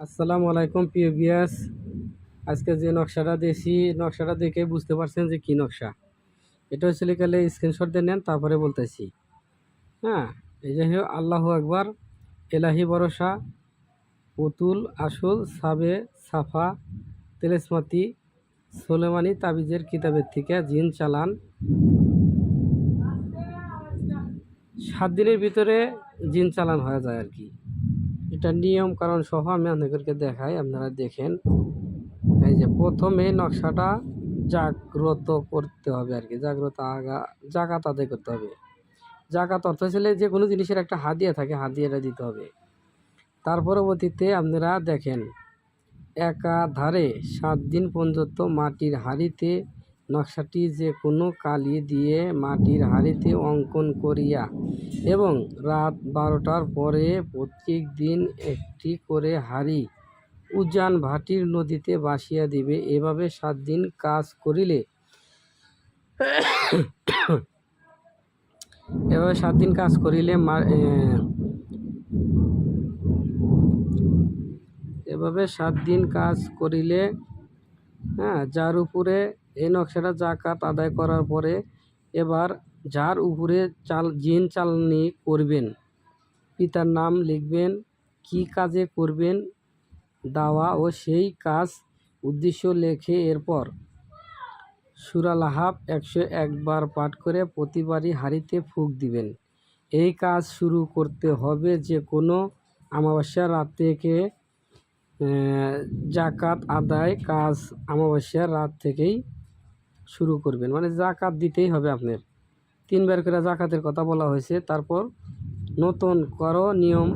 আসসালামু আলাইকুম, প্রিয় বিয়াস আজকে যে নকশাটা দিয়েছি নকশাটা দেখে বুঝতে পারছেন যে কী নকশা। এটা হচ্ছে কালে স্ক্রিনশট দিয়ে নেন, তারপরে বলতেছি। হ্যাঁ এই যে আল্লাহ একবার এলাহি ভরসা পুতুল আসল, সাবে, সাফা, তেলেসমাতি, সোলেমানি, তাবিজের কিতাবের থেকে জিন, চালান। সাত দিনের ভিতরে জিন, চালান হয়ে যায় আর কি। এটা নিয়ম কারণ সহ আমি আপনাদেরকে দেখাই, আপনারা দেখেন। এই যে প্রথমে নকশাটা জাগ্রত করতে হবে আর কি, জাগ্রত আগা, জাকাত আদায় করতে হবে। জাগাত অর্থ ছিল যে কোনো জিনিসের একটা হাদিয়া থাকে, হাদিয়াটা দিতে হবে। তার পরবর্তীতে আপনারা দেখেন, একাধারে সাত দিন পর্যন্ত মাটির হাঁড়িতে নকশাটি যে কোনো কালি দিয়ে মাটির হাঁড়িতে অঙ্কন করিয়া এবং রাত বারোটার পরে প্রত্যেক দিন একটি করে হাঁড়ি উজান ভাটির নদীতে বাসিয়া দিবে। এভাবে সাত দিন কাজ করিলে এভাবে সাত দিন কাজ করিলে এভাবে সাত দিন কাজ করিলে হ্যাঁ যার উপরে এই নকশাটা জাকাত আদায় করার পরে এবার যার উপরে চাল জিন চালনি করবেন, পিতার নাম লিখবেন, কি কাজে করবেন, দাওয়া ও সেই কাজ উদ্দেশ্য লেখে এরপর সুরালাহাব একশো একবার পাঠ করে প্রতিবারই হাঁড়িতে ফুক দিবেন। এই কাজ শুরু করতে হবে যে কোনো অমাবস্যার রাত থেকে জাকাত আদায় কাজ অমাবস্যার রাত থেকেই শুরু করবেন। মানে জাকাত দিতেই হবে আপনার। তিনবার করে জাকাতের কথা বলা হয়েছে। তারপর নতুন কর নিয়ম,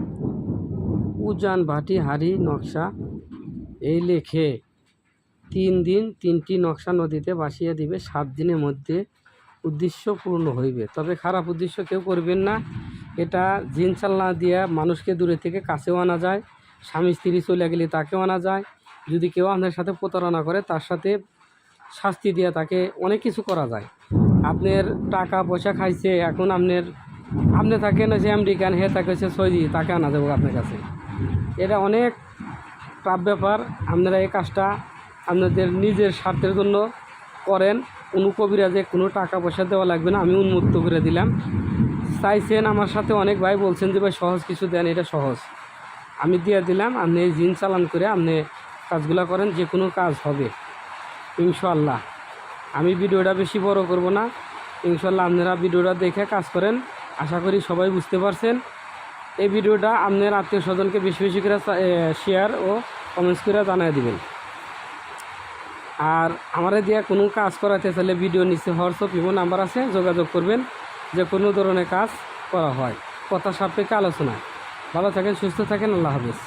উজান, ভাটি, হাড়ি, নকশা, এই লেখে তিন দিন তিনটি নকশা নদীতে ভাসিয়ে দিবে। সাত দিনের মধ্যে উদ্দেশ্য পূর্ণ হইবে। তবে খারাপ উদ্দেশ্য কেউ করবেন না। এটা জিন চালনা দিয়ে মানুষকে দূরে থেকে কাছেও আনা যায়। স্বামী, স্ত্রী চলে গেলে তাকেও আনা যায়। যদি কেউ আপনার সাথে প্রতারণা করে, তার সাথে শাস্তি দিয়ে তাকে অনেক কিছু করা যায়। আপনার টাকা পয়সা খাইছে, এখন আপনার, আপনি থাকে থাকেন হচ্ছে আমেরিকান, হে তাকে হচ্ছে সৌদি তাকে আনা যাব আপনার কাছে। এটা অনেক টাফ ব্যাপার, আপনারা এই কাজটা আপনাদের নিজের স্বার্থের জন্য করেন। কোনো কবিরাজে কোনো টাকা পয়সা দেওয়া লাগবে না, আমি উন্মুক্ত করে দিলাম। চাইছেন আমার সাথে অনেক ভাই বলছেন যে, ভাই, সহজ কিছু দেন, এটা সহজ। আমি দিয়ে দিলাম, আপনি জিন চালান করে আপনি কাজগুলো করেন, যে কোনো কাজ হবে। ইনশাল্লাহ আমি ভিডিওটা বেশি বড় করব না। ইনশাল্লাহ আপনারা ভিডিওটা দেখে কাজ করেন। আশা করি সবাই বুঝতে পারছেন। এই ভিডিওটা আপনার আত্মীয় স্বজনকে বেশি বেশি করে শেয়ার ও কমেন্টস করে জানিয়ে দিবেন। আর আমারে দিয়ে কোনো কাজ করাতে চাইলে ভিডিও নিচে হোয়াটসঅ্যাপ, ইমো নাম্বার আছে, যোগাযোগ করবেন। যে কোনো ধরনের কাজ করা হয়। কথা সাপেক্ষে আলোচনা ভালো থাকেন, সুস্থ থাকেন, আল্লাহ হাফিজ।